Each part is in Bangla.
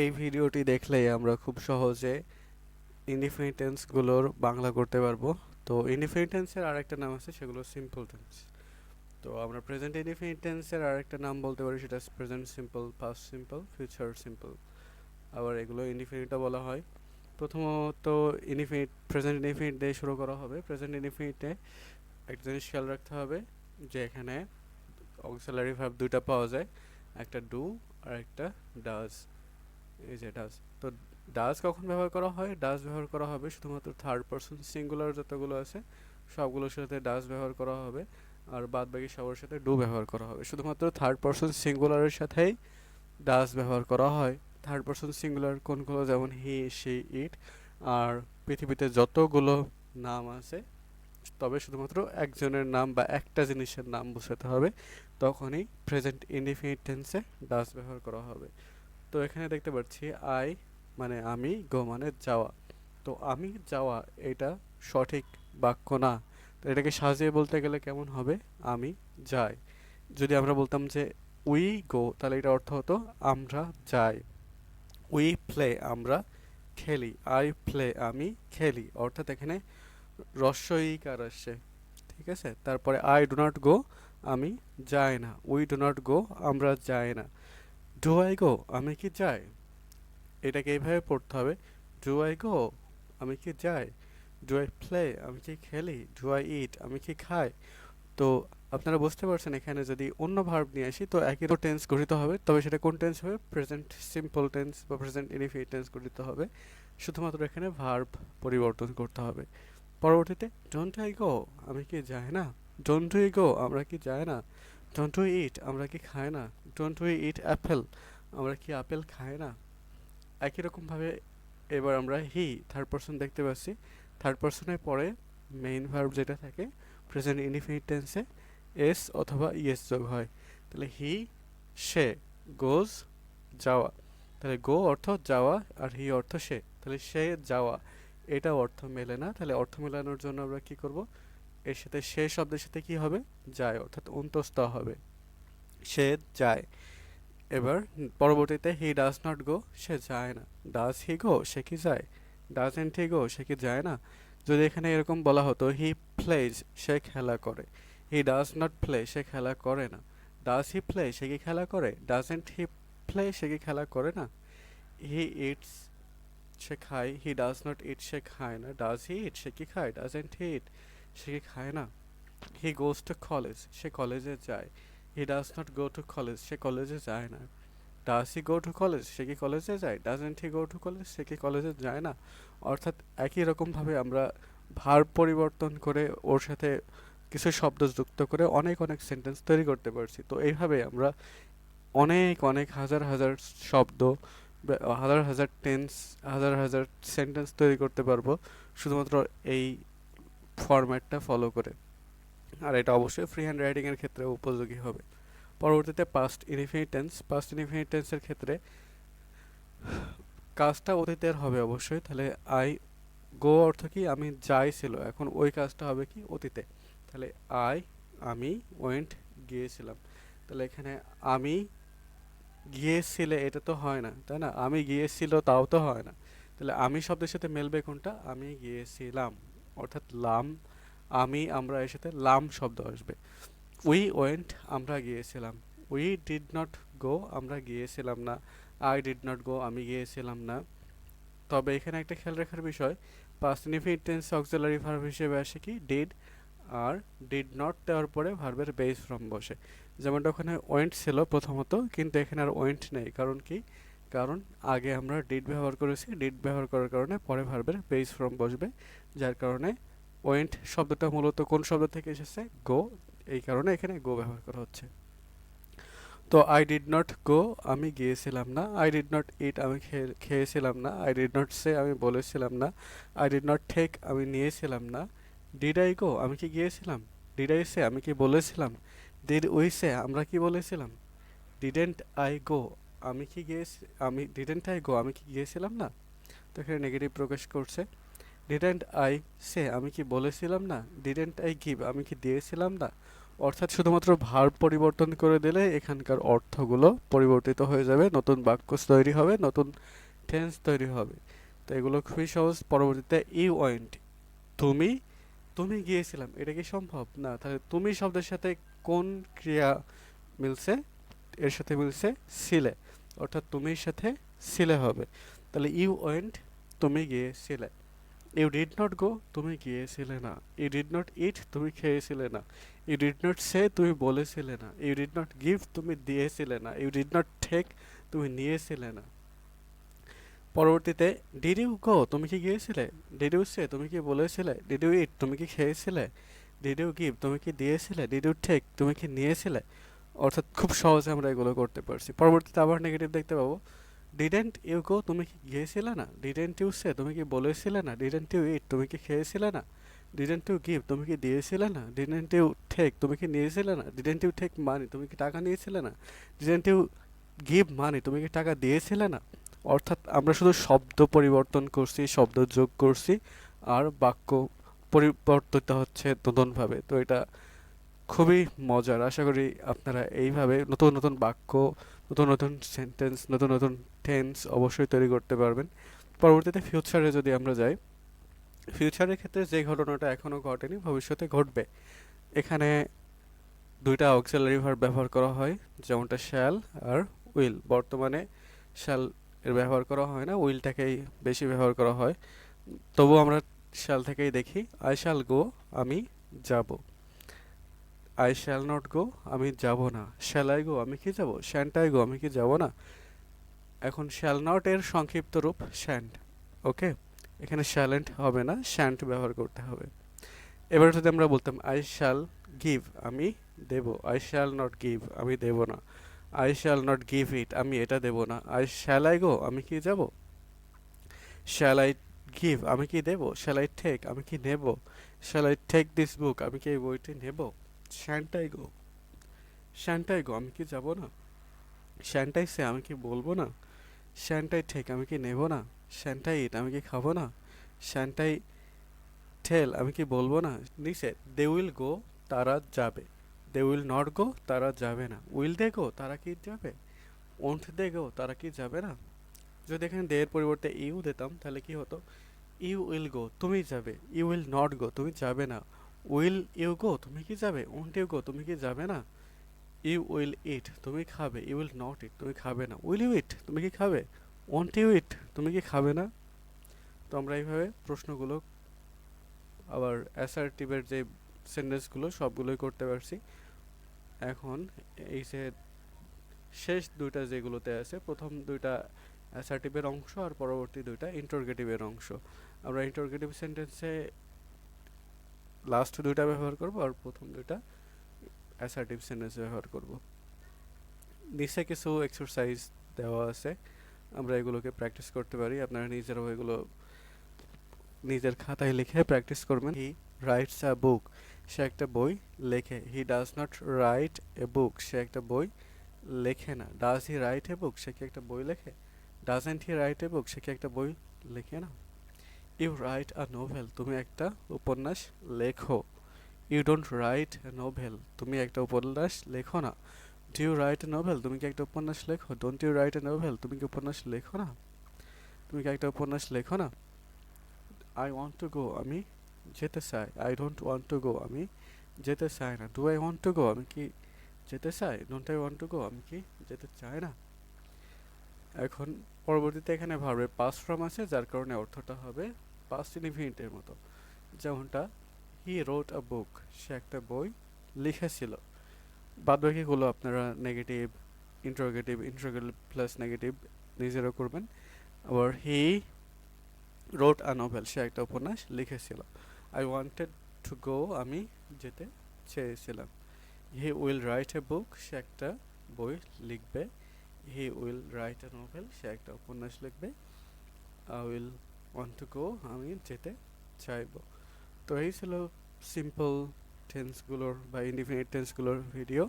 এই ভিডিওটি দেখলেই আমরা খুব সহজে ইনডিফিনিট বাংলা করতে পারব। তো ইনডিফিনিট আরেকটা নাম আছে, সেগুলো সিম্পল টেন্স তো আমরা প্রেজেন্ট ইনডিফিনিট টেন্সের আরেকটা নাম বলতে পারি, সেটা present simple past simple future simple আবার এগুলো ইনডিফিনিটও বলা হয়। প্রথমত ইনডিফিনিট প্রেজেন্ট ইনডিফিনিট দিয়ে শুরু করা হবে। প্রেজেন্ট ইনডিফিনিটে একটা জিনিস খেয়াল রাখতে হবে, যে এখানে অক্সিলারি ভার্ব দুইটা পাওয়া যায়, একটা ডু আর একটা ডাজ এই যে ডাজ তো ডাজ কখন ব্যবহার করা হয়? ডাজ ব্যবহার করা হবে শুধুমাত্র থার্ড পারসন সিঙ্গুলার যতগুলো আছে, সবগুলোর সাথে ডাজ ব্যবহার করা হবে আর বাদ বাকি সবার সাথে ডু ব্যবহার করা হবে। শুধুমাত্র থার্ড পারসন সিঙ্গুলারের সাথেই ডাজ ব্যবহার করা হয়। থার্ড পারসন সিঙ্গুলার কোনগুলো? যেমন হি সি ইট আর পৃথিবীতে যতগুলো নাম আছে, তবে শুধুমাত্র একজনের নাম বা একটা জিনিসের নাম বোঝাতে হবে। তখনই প্রেজেন্ট ইনডিফিনিট টেন্সে ডাজ ব্যবহার করা হবে। তো এখানে দেখতে পাচ্ছি আই মানে আমি, গো মানে যাওয়া। তো আমি যাওয়া এটা সঠিক বাক্য না। তো এটাকে সাজিয়ে বলতে গেলে কেমন হবে? আমি যাই। যদি আমরা বলতাম যে উই গো তাহলে এটা অর্থ হতো আমরা যাই। উই প্লে আমরা খেলি। আই প্লে আমি খেলি। অর্থাৎ এখানে রস্বইকার আসছে। ঠিক আছে? তারপরে আই ডো নট গো আমি যাই না। উই ডো নট গো আমরা যাই না। ডু আই গো আমি কি যাই? এটাকে এইভাবে পড়তে হবে। ডু আই গো আমি কি যাই? ডু আই প্লে আমি কি খেলি? ডু আই ইট আমি কি খাই? তো আপনারা বুঝতে পারছেন এখানে যদি অন্য ভার্ব নিয়ে আসি, তো একই তো টেন্স গঠিত হবে। তবে সেটা কোন টেন্স হবে? প্রেজেন্ট সিম্পল টেন্স বা প্রেজেন্ট ইনডিফিনিট টেন্স গঠিত হবে। শুধুমাত্র এখানে ভার্ব পরিবর্তন করতে হবে। পরবর্তীতে ডোন্ট আই গো আমি কি যাই না? ডোন্ট উই গো আমরা কি যাই না? ডোন্ট উই ইট আমরা কি খাই না? ডোন্ট উই ইট অ্যাপেল আমরা কি আপেল খাই না? একই রকমভাবে এবার আমরা হি থার্ড পার্সন দেখতে পাচ্ছি। থার্ড পার্সনের পরে মেইন ভার্ব যেটা থাকে প্রেজেন্ট ইনডিফিনিট টেন্সে এস অথবা ইয়েস যোগ হয়। তাহলে হি সে গোজ যাওয়া। তাহলে গো অর্থ যাওয়া আর হি অর্থ সে। তাহলে সে যাওয়া, এটা অর্থ মেলে না। তাহলে অর্থ মেলানোর জন্য আমরা কি করব? এর সাথে সে শব্দের সাথে কি হবে? যায়, অর্থাৎ অন্তস্থ হবে। সে যায়। এবার পরবর্তীতে হি ডাজ নট গো, সে যায় না। ডাজ হি গো, সে কি যায়? ডাজেন্ট হি গো, সে কি যায় না? যদি এখানে এরকম বলা হতো, হি প্লেজ, সে খেলা করে। হি ডাজ নট প্লে, সে খেলা করে না। ডাজ হি প্লে, সে কি খেলা করে? ডাজেন্ট হি প্লে, সে কি খেলা করে না? হি ইটস, সে খায়। হি ডাজ নট ইট, সে খায় না। ডাজ হি ইট, সে কি খায়? ডাজেন্ট হি ইট। সে কি খায় না? হি গোজ টু কলেজ সে কলেজে যায়। He does not go to college সে কলেজে যায় না। Does he go to college সে কি কলেজে যায়? Doesn't he go to college সে কি কলেজে যায় না? অর্থাৎ একই রকমভাবে আমরা ভার পরিবর্তন করে ওর সাথে কিছু শব্দ যুক্ত করে অনেক অনেক সেন্টেন্স তৈরি করতে পারছি। তো এইভাবে আমরা অনেক অনেক হাজার হাজার শব্দ হাজার হাজার টেন্স হাজার হাজার সেন্টেন্স তৈরি করতে পারব। শুধুমাত্র এই ফরম্যাটটা ফলো করে। আর এটা অবশ্যই ফ্রি হ্যান্ড রাইটিংয়ের ক্ষেত্রে উপযোগী হবে। পরবর্তীতে past infinite tense past infinite টেন্সের ক্ষেত্রে কাজটা অতীতের হবে অবশ্যই। তাহলে আই গো অর্থ কি? আমি যাই ছিল, এখন ওই কাজটা হবে কি? অতীতে। তাহলে আই আমি ওয়েন্ট গিয়েছিলাম। তাহলে এখানে আমি গিয়েছিলে এটা তো হয় না, তাই না? আমি গিয়েছিল তাও তো হয় না। তাহলে আমি শব্দের সাথে মেলবে কোনটা? আমি গিয়েছিলাম। অর্থাৎ লাম, আমি, আমরা এর সাথে লাম শব্দ আসবে। উই ওয়েন্ট আমরা গিয়েছিলাম। উই ডিড নট গো আমরা গিয়েছিলাম না। আই ডিড নট গো আমি গিয়েছিলাম না। তবে এখানে একটা খেয়াল রাখার বিষয় past infinite tense auxiliary verb হিসেবে আসে কি? ডিড আর ডিড নট দেওয়ার পরে ভার্বের বেস ফর্ম বসে। যেমনটা ওখানে ওয়েন্ট ছিল প্রথমত, কিন্তু এখানে আর ওয়েন্ট নেই। কারণ কি? কারণ আগে আমরা ডিড ব্যবহার করেছি ডিড ব্যবহার করার কারণে পরে ভার্বের বেস ফর্ম বসবে। যার কারণে ওয়েন্ট শব্দটা মূলত কোন শব্দ থেকে এসেছে? গো এই কারণে এখানে গো ব্যবহার করা হচ্ছে। তো আই ডিড নট গো আমি গিয়েছিলাম না। আই ডিড নট ইট আমি খেয়ে- খেয়েছিলাম না। আই ডিড নট সে আমি বলেছিলাম না। আই ডিড নট টেক আমি নিয়েছিলাম না। ডিড আই গো আমি কি গিয়েছিলাম? ডিড আই সে আমি কি বলেছিলাম? ডিড উই সে আমরা কি বলেছিলাম? ডিডেন্ট আই গো আমি কি গিয়েছি, আমি ডিডেন্ট আই গো আমি কি গিয়েছিলাম না? তো এখানে নেগেটিভ প্রকাশ করছে। ডিডেন্ট আই সে আমি কি বলেছিলাম না? ডিডেন্ট আই গিভ আমি কি দিয়েছিলাম না? অর্থাৎ শুধুমাত্র ভার পরিবর্তন করে দিলে এখানকার অর্থগুলো পরিবর্তিত হয়ে যাবে, নতুন বাক্য তৈরি হবে, নতুন টেন্স তৈরি হবে। তো এগুলো খুবই সহজ। পরবর্তীতে ইউ ওয়েন্ট তুমি? তুমি গিয়েছিলাম। এটা কি সম্ভব? না, তাহলে তুমি শব্দের সাথে কোন ক্রিয়া মিলছে? এর সাথে মিলছে সিলে অর্থাৎ তুমির সাথে সিলে হবে। তাহলে ইউ ওয়েন্ট তুমি গিয়েছিলে। ইউ ডিড নট গো তুমি গিয়েছিলে না। ইউ ডিড নট ইট তুমি খেয়েছিলে না। ইউ ডিড নট সে তুমি বলেছিলে না। ইউ ডিড নট গিভ তুমি দিয়েছিলে না। ইউ ডিড নট টেক তুমি নিয়েছিলে না। পরবর্তীতে ডিড ইউ গো তুমি কি গিয়েছিলে? ডিড ইউ সে তুমি কি বলেছিলে? ডিড ইউ ইট তুমি কি খেয়েছিলে? ডিড ইউ গিভ তুমি কি দিয়েছিলে? ডিড ইউ টেক তুমি কি নিয়েছিলে? অর্থাৎ খুব সহজে আমরা এগুলো করতে পারছি। পরবর্তীতে আবার নেগেটিভ দেখতে পাবো। ডিডেন্ট ইউ গো তুমি কি গিয়েছিলে না? ডিডেন্ট ইউ সে তুমি কি বলেছিলে না? ডিডেন্ট ইউ ইট তুমি কি খেয়েছিলে না? ডিডেন্ট ইউ গিভ তুমি কি দিয়েছিলে না? ডিডেন্ট ইউ টেক তুমি কি নিয়েছিলে না? ডিডেন্ট ইউ টেক মানি তুমি কি টাকা নিয়েছিলে না? ডিডেন্ট ইউ গিভ মানি তুমি কি টাকা দিয়েছিলে না? অর্থাৎ আমরা শুধু শব্দ পরিবর্তন করছি, শব্দ যোগ করছি, আর বাক্য পরিবর্তিত হচ্ছে নতুনভাবে। তো এটা খুবই মজার। আশা করি আপনারা এইভাবে নতুন নতুন বাক্য নতুন নতুন সেন্টেন্স নতুন নতুন টেন্স অবশ্যই তৈরি করতে পারবেন। পরবর্তীতে ফিউচারে যদি আমরা যাই ফিউচারের ক্ষেত্রে যে ঘটনাটা এখনও ঘটেনি, ভবিষ্যতে ঘটবে। এখানে দুইটা অক্সিলারি ভার্ব ব্যবহার করা হয়, যেমনটা শ্যাল আর উইল বর্তমানে শ্যাল এর ব্যবহার করা হয় না উইলটাকেই বেশি ব্যবহার করা হয়। তবু আমরা শ্যাল থেকেই দেখি আই শ্যাল গো আমি যাব। আই শ্যাল নট গো আমি যাব না। শ্যাল আই গো আমি কি যাব? শ্যান্ট আই গো আমি কি যাব না? এখন শ্যাল নট এর সংক্ষিপ্ত রূপ শ্যান্ট ওকে এখানে শ্যালেন্ট হবে না শ্যান্ট ব্যবহার করতে হবে। এবার যদি আমরা বলতাম আই শ্যাল গিভ আমি দেব। আই শ্যাল নট গিভ আমি দেব না। I shall not give it আমি এটা দেব না। আই শ্যাল আই গো আমি কি যাব? শ্যাল আই গিভ আমি কি দেব? শ্যাল আই টেক আমি কি নেব? Shall I take this book আমি কি এই বইটি নেব? শ্যান্টাই গো শ্যান্টাই গো, আমি কি যাব না? শ্যান্টাই সে আমি কি বলব না? শ্যান্টাই ঠেক, আমি কি নেব না? শ্যান্টাই ইট, আমি কি খাব না? শ্যান্টাই ঠেল, আমি কি বলব না? নিচে দে উইল গো, তারা যাবে। দে উইল নট গো, তারা যাবে না। উইল দে গো, তারা কি যাবে? ওন্ট দে গো, তারা কি যাবে না? যদি এখানে দে এর পরিবর্তে ইউ দিতাম, তাহলে কি হতো? ইউ উইল গো, তুমি যাবে। ইউ উইল নট গো, তুমি যাবে না। উইল ইউ গো তুমি কি যাবে? ওন্ট ইউ গো তুমি কি যাবে না? ইউ উইল ইট তুমি খাবে। ইউ উইল নট ইট তুমি খাবে না। উইল ইউ ইট তুমি কি খাবে? ওন্ট ইউ ইট তুমি কি খাবে না? তো আমরা এইভাবে প্রশ্নগুলো আবার অ্যাসার্টিভের যে সেন্টেন্সগুলো সবগুলোই করতে পারছি। এখন এই যে শেষ দুইটা যেগুলোতে আছে, প্রথম দুইটা অ্যাসার্টিভের অংশ আর পরবর্তী দুইটা ইন্টারগেটিভের অংশ। আমরা ইন্টারগেটিভ সেন্টেন্সে লাস্ট দুইটা ব্যবহার করব আর প্রথম দুইটা অ্যাসার্টিভ সেন্টেন্স ব্যবহার করব। নিচে কিছু এক্সারসাইজ দেওয়া আছে। আমরা এগুলোকে প্র্যাকটিস করতে পারি। আপনারা নিজেরাও এগুলো নিজের খাতায় লিখে প্র্যাকটিস করবেন। হি রাইটস আ বুক সে একটা বই লেখে। He does not write a book সে একটা বই লেখে না। Does he write a book সে কি একটা বই লেখে? Doesn't he write a book সে কি একটা বই লেখে না? ইউ রাইট আ নোভেল তুমি একটা উপন্যাস লেখো। ইউ ডোন্ট রাইট নোভেল তুমি একটা উপন্যাস লেখো না। ডু ইউ রাইট নোভেল তুমি কি একটা উপন্যাস লেখো? Don't you write a novel তুমি কি উপন্যাস লেখো না? তুমি কি একটা উপন্যাস লেখো না? আই ওয়ান্ট টু গো আমি যেতে চাই। I don't want to go আমি যেতে চাই না। Do I want to go আমি কি যেতে চাই? Don't I want to go আমি কি যেতে চাই না? এখন পরবর্তীতে এখানে ভার্বের পাস ফর্ম আছে, যার কারণে অর্থটা হবে পাস্ট ইনফিনিটের মতো। যেমনটা হি রোট আ বুক সে একটা বই লিখেছিল। বাদবাকিগুলো আপনারা negative interrogative interrogative plus negative নিজেরা করবেন। আবার হি রোট আ নোভেল সে একটা উপন্যাস লিখেছিল। আই ওয়ান্টেড টু গো আমি যেতে চেয়েছিলাম। হি উইল রাইট এ বুক সে একটা বই লিখবে। He will write a novel সে একটা উপন্যাস লিখবে। আই উইল গো আমি যেতে চাইব। তো এই ছিল সিম্পল টেন্সগুলোর বা ইন্ডিফিনিট টেন্সগুলোর ভিডিও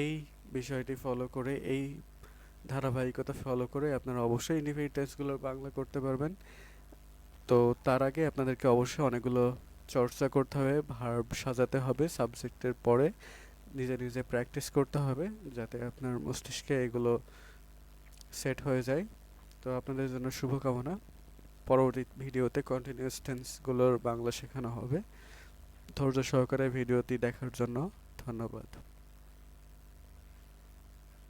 এই বিষয়টি ফলো করে, এই ধারাবাহিকতা ফলো করে আপনারা অবশ্যই ইন্ডিফিনিট টেন্সগুলোর বাংলা করতে পারবেন। তো তার আগে আপনাদেরকে অবশ্যই অনেকগুলো চর্চা করতে হবে ভার্ব সাজাতে হবে সাবজেক্টের পরে নিজে নিজে প্র্যাকটিস করতে হবে, যাতে আপনার মস্তিষ্কে এগুলো সেট হয়ে যায়। তো আপনাদের জন্য শুভকামনা। পরবর্তী ভিডিওতে কন্টিনিউয়াস টেন্সগুলোর বাংলা শেখানো হবে। ধৈর্য সহকারে ভিডিওটি দেখার জন্য ধন্যবাদ।